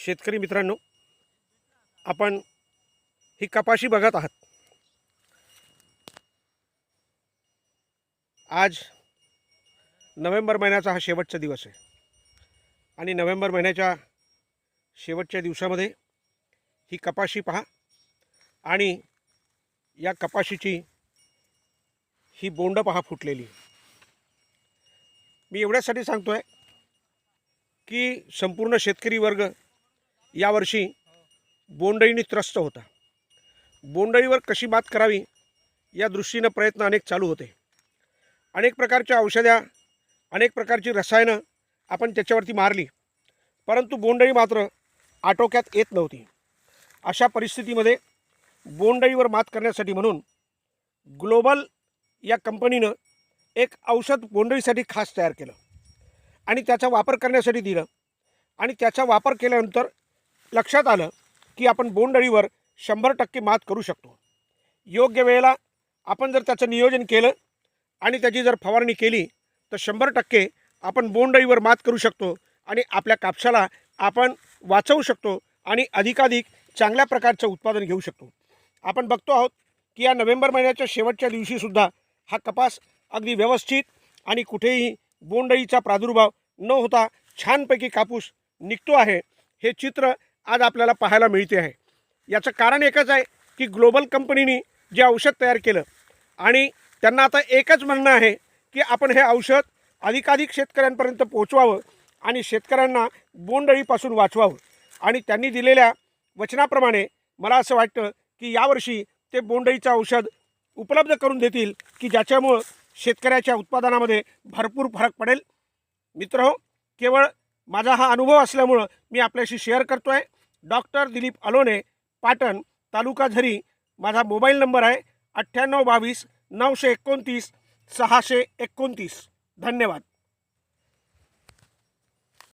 शेतकरी मित्रांनो आपण ही कपाशी बघत आहात. आज नोव्हेंबर महिन्याचा हा शेवटचा दिवस आहे. आणि नोव्हेंबर महिन्याच्या शेवटच्या दिवसामध्ये ही कपाशी पहा आणि या कपाशीची ही बोंड पहा फुटलेली. मी एवढ्यासाठी सांगतो आहे की संपूर्ण शेतकरी वर्ग यावर्षी बोंडअळीने त्रस्त होता. बोंडळीवर कशी मात करावी या दृष्टीनं प्रयत्न अनेक चालू होते. अनेक प्रकारच्या औषध्या अनेक प्रकारची रसायनं आपण त्याच्यावरती मारली. परंतु बोंडळी मात्र आटोक्यात येत नव्हती. अशा परिस्थितीमध्ये बोंडळीवर मात करण्यासाठी म्हणून ग्लोबल या कंपनीनं एक औषध बोंडळीसाठी खास तयार केलं आणि त्याचा वापर करण्यासाठी दिलं आणि त्याचा वापर केल्यानंतर लक्षात आलं की आपण बोंडअळीवर शंभर टक्के मात करू शकतो. योग्य वेळेला आपण जर त्याचं नियोजन केलं आणि त्याची जर फवारणी केली तर शंभर टक्के आपण बोंडअळीवर मात करू शकतो आणि आपल्या कापसाला आपण वाचवू शकतो आणि अधिकाधिक चांगल्या प्रकारचं उत्पादन घेऊ शकतो. आपण बघतो आहोत की या नोव्हेंबर महिन्याच्या शेवटच्या दिवशीसुद्धा हा कपास अगदी व्यवस्थित आणि कुठेही बोंडअळीचा प्रादुर्भाव न होता छानपैकी कापूस निघतो आहे. हे चित्र आज आपल्याला पाहायला मिळते आहे. याचं कारण एकच आहे की ग्लोबल कंपनीने जे औषध तयार केलं आणि त्यांना आता एकच म्हणणं आहे की आपण हे औषध अधिकाधिक शेतकऱ्यांपर्यंत पोहोचवावं आणि शेतकऱ्यांना बोंडअळीपासून वाचवावं. आणि त्यांनी दिलेल्या वचनाप्रमाणे मला असं वाटतं की यावर्षी ते बोंडअळीचं औषध उपलब्ध करून देतील की ज्याच्यामुळं शेतकऱ्याच्या उत्पादनामध्ये भरपूर फरक पडेल. मित्र हो केवळ माझा हा अनुभव असल्यामुळं मी आपल्याशी शेअर करतो आहे डॉक्टर दिलीप अलोने पाटण तालुका झरी माझा मोबाईल नंबर आहे अठ्ठ्याण्णव बावीस नऊशे एकोणतीस सहाशे एकोणतीस. धन्यवाद.